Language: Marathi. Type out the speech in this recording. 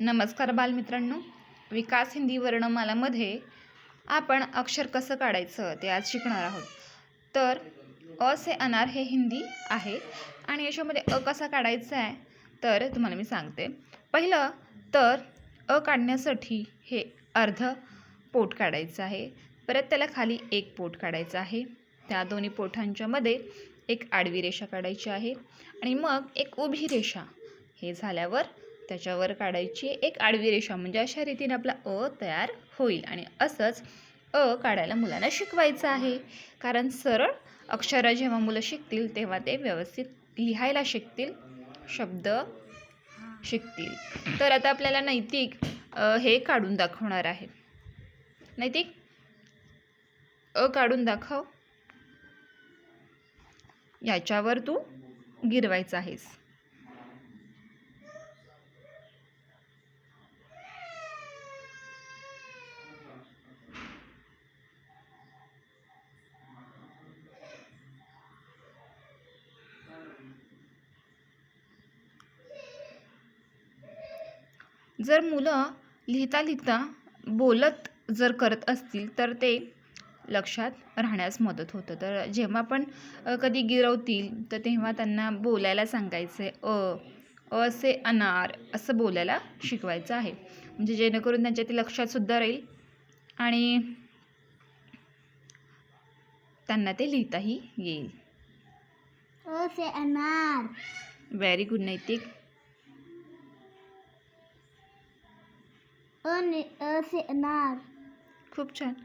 नमस्कार बालमित्रांनो. विकास हिंदी वर्णमालामध्ये आपण अक्षर कसं काढायचं ते आज शिकणार आहोत. तर अ से अनार हे हिंदी आहे आणि याच्यामध्ये अ कसा काढायचा आहे तर तुम्हाला मी सांगते. पहिलं तर अ काढण्यासाठी हे अर्ध पोट काढायचं आहे. परत त्याला खाली एक पोट काढायचं आहे. त्या दोन्ही पोठांच्यामध्ये एक आडवी रेषा काढायची आहे आणि मग एक उभी रेषा हे झाल्यावर त्याच्यावर काढायची एक आडवी रेषा. म्हणजे अशा रीतीने आपला अ तयार होईल. आणि असंच अ काढायला मुलांना शिकवायचं आहे. कारण सरळ अक्षरं जेव्हा मुलं शिकतील तेव्हा ते व्यवस्थित लिहायला शिकतील. शब्द शिकतील. तर आता आपल्याला नैतिक हे काढून दाखवणार आहे. नैतिक? अ काढून दाखव. याच्यावर तू गिरवायचं आहेस. जर मुलं लिहिता लिहिता बोलत जर करत असतील तर ते लक्षात राहण्यास मदत होतं. तर जेव्हा पण कधी गिरवतील तर तेव्हा त्यांना बोलायला सांगायचं आहे अ अ से अनार असं बोलायला शिकवायचं आहे. म्हणजे जेणेकरून त्यांच्या ते लक्षातसुद्धा राहील आणि त्यांना ते लिहिताही येईल. अ से अनार. व्हेरी गुड नैतिक. अ ने अ से अनार खूप छान